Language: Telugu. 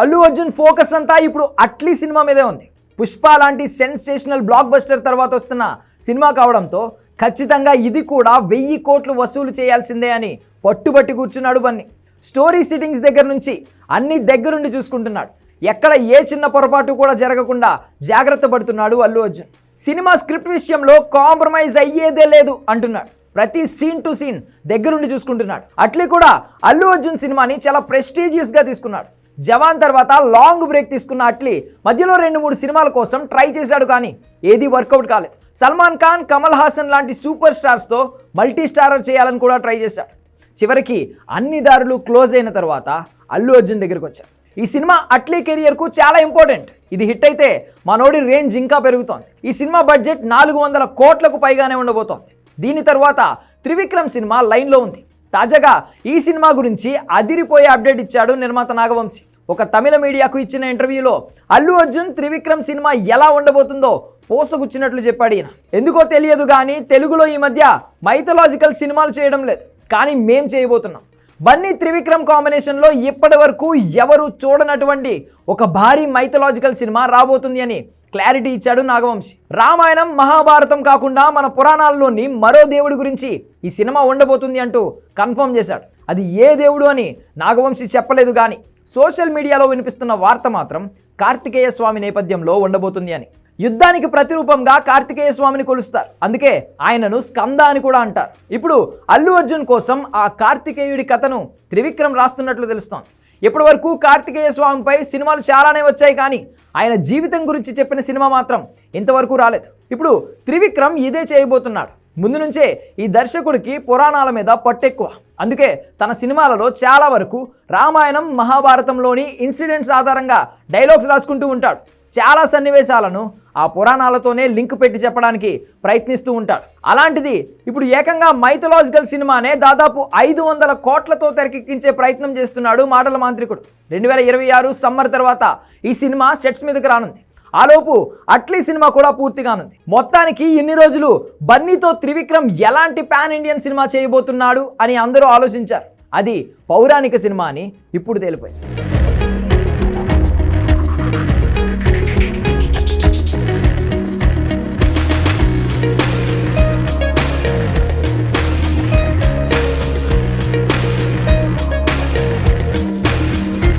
అల్లు అర్జున్ ఫోకస్ అంతా ఇప్పుడు అట్లీ సినిమా మీదే ఉంది. పుష్ప లాంటి సెన్సేషనల్ బ్లాక్ బస్టర్ తర్వాత వస్తున్న సినిమా కావడంతో ఖచ్చితంగా ఇది కూడా వెయ్యి కోట్లు వసూలు చేయాల్సిందే అని పట్టుబట్టి కూర్చున్నాడు బన్నీ. స్టోరీ సిట్టింగ్స్ దగ్గర నుంచి అన్ని దగ్గరుండి చూసుకుంటున్నాడు. ఎక్కడ ఏ చిన్న పొరపాటు కూడా జరగకుండా జాగ్రత్త పడుతున్నాడు అల్లు అర్జున్. సినిమా స్క్రిప్ట్ విషయంలో కాంప్రమైజ్ అయ్యేదే లేదు అంటున్నాడు. ప్రతి సీన్ టు సీన్ దగ్గరుండి చూసుకుంటున్నాడు. అట్లీ కూడా అల్లు అర్జున్ సినిమాని చాలా ప్రెస్టీజియస్గా తీసుకున్నాడు. జవాన్ తర్వాత లాంగ్ బ్రేక్ తీసుకున్న అట్లీ మధ్యలో రెండు మూడు సినిమాల కోసం ట్రై చేశాడు కానీ ఏది వర్కౌట్ కాలేదు. సల్మాన్ ఖాన్ కమల్ హాసన్ లాంటి సూపర్ స్టార్స్తో మల్టీ స్టారర్ చేయాలని కూడా ట్రై చేశాడు. చివరికి అన్ని దారులు క్లోజ్ అయిన తర్వాత అల్లు అర్జున్ దగ్గరికి వచ్చారు ఈ సినిమా అట్లీ కెరియర్కు చాలా ఇంపార్టెంట్. ఇది హిట్ అయితే మనోడి రేంజ్ ఇంకా పెరుగుతోంది. ఈ సినిమా బడ్జెట్ నాలుగు వందల కోట్లకు పైగానే ఉండబోతోంది. దీని తర్వాత త్రివిక్రమ్ సినిమా లైన్లో ఉంది. తాజాగా ఈ సినిమా గురించి అదిరిపోయే అప్డేట్ ఇచ్చాడు నిర్మాత నాగవంశి. ఒక తమిళ మీడియాకు ఇచ్చిన ఇంటర్వ్యూలో అల్లు అర్జున్ త్రివిక్రమ్ సినిమా ఎలా ఉండబోతుందో పోసగుచ్చినట్లు చెప్పాడు ఈయన. ఎందుకో తెలియదు కానీ తెలుగులో ఈ మధ్య మైథలాజికల్ సినిమాలు చేయడం లేదు. కానీ మేం చేయబోతున్నాం. బన్నీ త్రివిక్రమ్ కాంబినేషన్లో ఇప్పటి వరకు ఎవరు చూడనటువంటి ఒక భారీ మైథలాజికల్ సినిమా రాబోతుంది అని క్లారిటీ ఇచ్చాడు నాగవంశి. రామాయణం మహాభారతం కాకుండా మన పురాణాల్లోని మరో దేవుడి గురించి ఈ సినిమా ఉండబోతుంది అంటూ కన్ఫర్మ్ చేశాడు. అది ఏ దేవుడు అని నాగవంశి చెప్పలేదు కానీ సోషల్ మీడియాలో వినిపిస్తున్న వార్త మాత్రం కార్తికేయ స్వామి నేపథ్యంలో ఉండబోతుంది అని. యుద్ధానికి ప్రతిరూపంగా కార్తికేయ స్వామిని కొలుస్తారు. అందుకే ఆయనను స్కంద అని కూడా అంటారు. ఇప్పుడు అల్లు అర్జున్ కోసం ఆ కార్తికేయుడి కథను త్రివిక్రమ్ రాస్తున్నట్లు తెలుస్తోంది. ఇప్పటి వరకు కార్తికేయ స్వామిపై సినిమాలు చాలానే వచ్చాయి కానీ ఆయన జీవితం గురించి చెప్పిన సినిమా మాత్రం ఇంతవరకు రాలేదు. ఇప్పుడు త్రివిక్రమ్ ఇదే చేయబోతున్నాడు. ముందు నుంచే ఈ దర్శకుడికి పురాణాల మీద పట్టెక్కువ. అందుకే తన సినిమాలలో చాలా వరకు రామాయణం మహాభారతంలోని ఇన్సిడెంట్స్ ఆధారంగా డైలాగ్స్ రాసుకుంటూ ఉంటాడు. చాలా సన్నివేశాలను ఆ పురాణాలతోనే లింక్ పెట్టి చెప్పడానికి ప్రయత్నిస్తూ ఉంటాడు. అలాంటిది ఇప్పుడు ఏకంగా మైథలాజికల్ సినిమానే దాదాపు ఐదు వందల కోట్లతో తెరకెక్కించే ప్రయత్నం చేస్తున్నాడు మాటల మాంత్రికుడు. రెండు వేల ఇరవై ఆరు సమ్మర్ తర్వాత ఈ సినిమా సెట్స్ మీదకి రానుంది. ఆలోపు అట్లీ సినిమా కూడా పూర్తి కానుంది మొత్తానికి ఇన్ని రోజులు బన్నీతో త్రివిక్రమ్ ఎలాంటి పాన్ ఇండియన్ సినిమా చేయబోతున్నాడు అని అందరూ ఆలోచించారు. అది పౌరాణిక సినిమా అని ఇప్పుడు తేలిపోయింది.